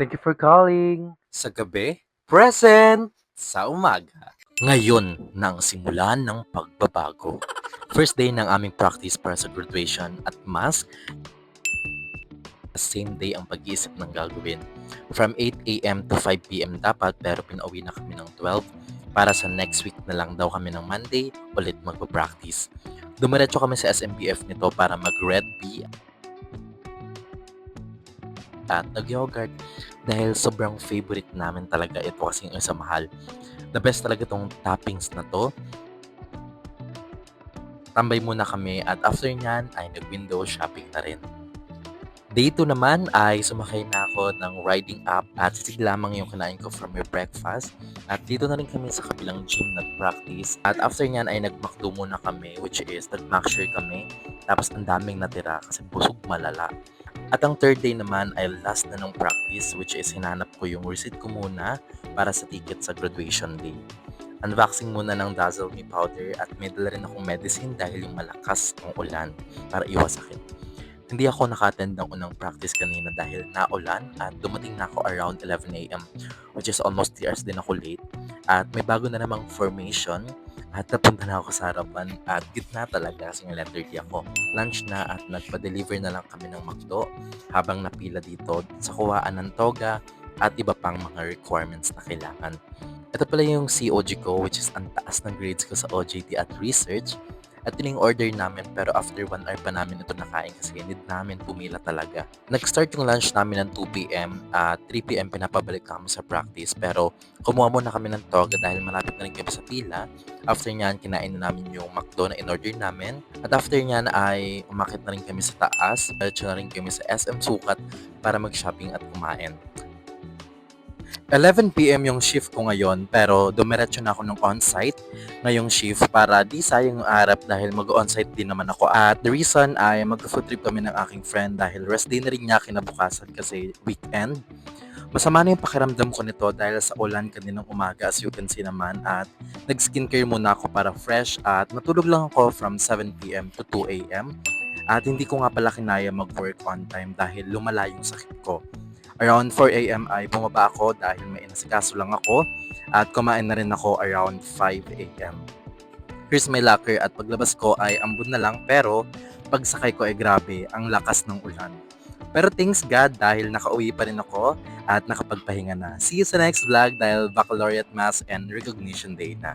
Thank you for calling. Sa gabi, present sa umaga. Ngayon nang simulan ng pagbabago. First day ng aming practice para sa graduation at mask. Same day ang pag-iisip ng gagawin. From 8 a.m. to 5 p.m. dapat pero pinauwi na kami ng 12 para sa next week na lang daw kami ng Monday ulit magpa-practice. Dumiretso kami sa SMBF nito para mag-Red Bee at nag-yogurt dahil sobrang favorite namin talaga ito kasi isa mahal. The best talaga tong toppings na to. Tambay muna kami at after nyan ay nag-window shopping na rin. Day 2 naman ay sumakay na ako ng riding app at sisig lamang yung kinain ko from your breakfast. At dito na rin kami sa kabilang gym nag-practice. At after nyan ay nag-McDo muna kami which is nag-Maxsure kami. Tapos ang daming natira kasi busog malala. At ang third day naman ay last na ng practice which is hinanap ko yung receipt ko muna para sa ticket sa graduation day. Unboxing muna ng Dazzle Me powder at may dala rin akong medicine dahil yung malakas ng ulan para iwas sakit. Hindi ako naka-attend ng unang practice kanina dahil naulan at dumating na ako around 11 a.m. which is almost 3 hours din ako late. At may bago na namang formation at napunta na ako sa harapan at gitna talaga kasi yung letter D ako. Lunch na at nagpa-deliver na lang kami ng McDo habang napila dito sa kuwaan ng toga at iba pang mga requirements na kailangan. Ito pala yung COG ko which is ang taas ng grades ko sa OJT at research. At yun order namin pero after 1 hour pa namin ito nakain kasi need namin pumila talaga. Nag-start yung lunch namin ng 2pm at 3pm pinapabalik kami sa practice pero kumuha muna kami ng toga dahil malapit na rin kami sa pila. After nyan, kinain na namin yung McDo na in-order namin. At after nyan ay umakit na rin kami sa taas. Diretso na rin kami sa SM Sukat para mag-shopping at kumain. 11pm yung shift ko ngayon pero dumiretso na ako ng on-site ngayong shift para di sayang yung arap dahil mag-on-site din naman ako. At the reason ay mag-food trip kami ng aking friend dahil rest day rin niya kinabukasan kasi weekend. Masama na yung pakiramdam ko nito dahil sa ulan kaninang umaga as you can see naman at nag-skincare muna ako para fresh at natulog lang ako from 7pm to 2am at hindi ko nga pala kinaya mag-work on time dahil lumala yung sakit ko. Around 4 a.m. ay bumaba ako dahil may inasikaso lang ako at kumain na rin ako around 5 a.m. Here's my locker at paglabas ko ay ambon na lang pero pagsakay ko ay grabe ang lakas ng ulan. Pero thanks God dahil nakauwi pa rin ako at nakapagpahinga na. See you sa next vlog dahil Baccalaureate Mass and Recognition Day na.